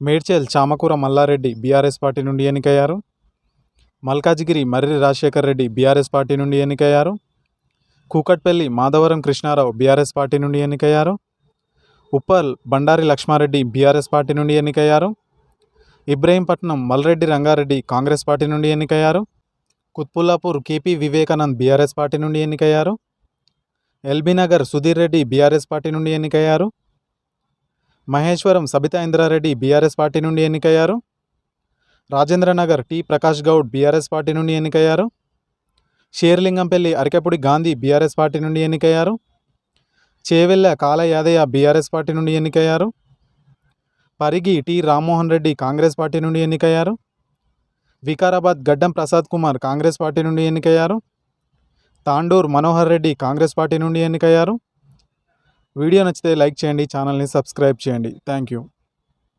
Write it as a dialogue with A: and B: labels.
A: Medchal Chamakura Mallareddy BRS party నుండి ఎన్నికయ్యారు? Malkajgiri Marri Rajasekhar Reddy BRS party నుండి ఎన్నికయ్యారు? కూకట్పల్లి మాధవరం కృష్ణారావు బీఆర్ఎస్ పార్టీ నుండి ఎన్నికయ్యారు? ఉప్పల్ బండారి లక్ష్మారెడ్డి బీఆర్ఎస్ పార్టీ నుండి ఎన్నికయ్యారు? ఇబ్రహీంపట్నం మల్రెడ్డి రంగారెడ్డి కాంగ్రెస్ పార్టీ నుండి ఎన్నికయ్యారు? Quthbullapur KP Vivekanand BRS party నుండి ఎన్నికయ్యారు? ఎల్బీనగర్ సుధీర్ రెడ్డి బీఆర్ఎస్ పార్టీ నుండి ఎన్నికయ్యారు? మహేశ్వరం సబితా ఇంద్రారెడ్డి బీఆర్ఎస్ పార్టీ నుండి ఎన్నికయ్యారు? Rajendranagar T Prakash Goud BRS party నుండి ఎన్నికయ్యారు? షేర్లింగంపల్లి అరికెపుడి గాంధీ బీఆర్ఎస్ పార్టీ నుండి ఎన్నికయ్యారు? చేవెళ్ళ కాల యాదయ్య బీఆర్ఎస్ పార్టీ నుండి ఎన్నికయ్యారు? పరిగి టి రామ్మోహన్ రెడ్డి కాంగ్రెస్ పార్టీ నుండి ఎన్నికయ్యారు? వికారాబాద్ గడ్డం ప్రసాద్ కుమార్ కాంగ్రెస్ పార్టీ నుండి ఎన్నికయ్యారు? తాండూర్ మనోహర్ రెడ్డి కాంగ్రెస్ పార్టీ నుండి ఎన్నికయ్యారు? వీడియో నచ్చితే లైక్ చేయండి ఛానల్ని సబ్స్క్రైబ్ చేయండి. Thank you